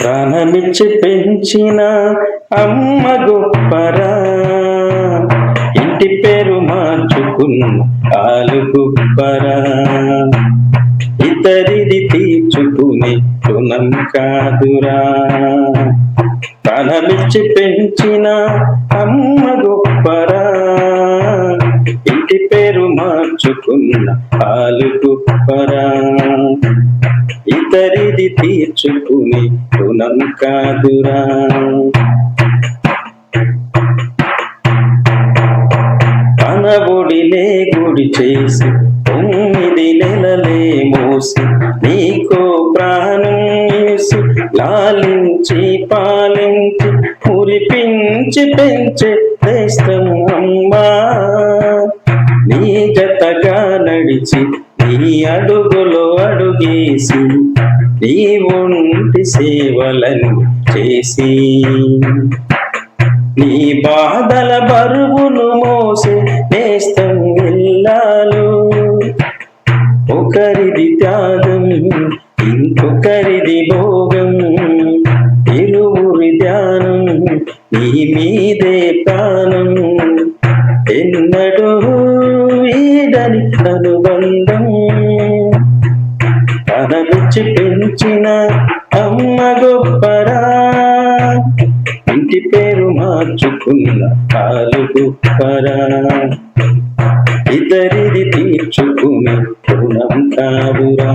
ప్రాణమిచ్చి పెంచిన అమ్మ గొప్పరా. ఇంటి పేరు మార్చుకున్న ఆలు గొప్పరా. ఇతరిది తీర్చుకుని రుణం కాదురా. ప్రాణమిచ్చి పెంచిన అమ్మ గొప్పరా. ఇంటి పేరు మార్చుకున్న ఆలు గొప్పరా. ఇతరిది తీర్చుకుని రుణం కాదురా. తన గుడి చేసి తొమ్మిది నెలలే మోసి నీకో ప్రాణం వేసి లాలించి పాలించి మురిపించి పెంచే దేశం అమ్మా. నీ జతగా నడిచి నీ అడుగులో గీసి నీ ఒంటి సేవలను చేసి. నీ బాధల బరువును మోసే నేస్తం వెళ్ళాలు ఒకరిది త్యాగం ఇంకొకరిది భోగం. ఇరువురి ధ్యానం నీ మీదే ప్రాణం. ఎన్నడూ వీడని అనుబంధం మనమిచ్చి పెంచిన అమ్మ గొప్పరా. ఇంటి పేరు మార్చుకున్న కాలు గొప్పరా. ఇద్దరిది తీర్చుకునే రుణం కావురా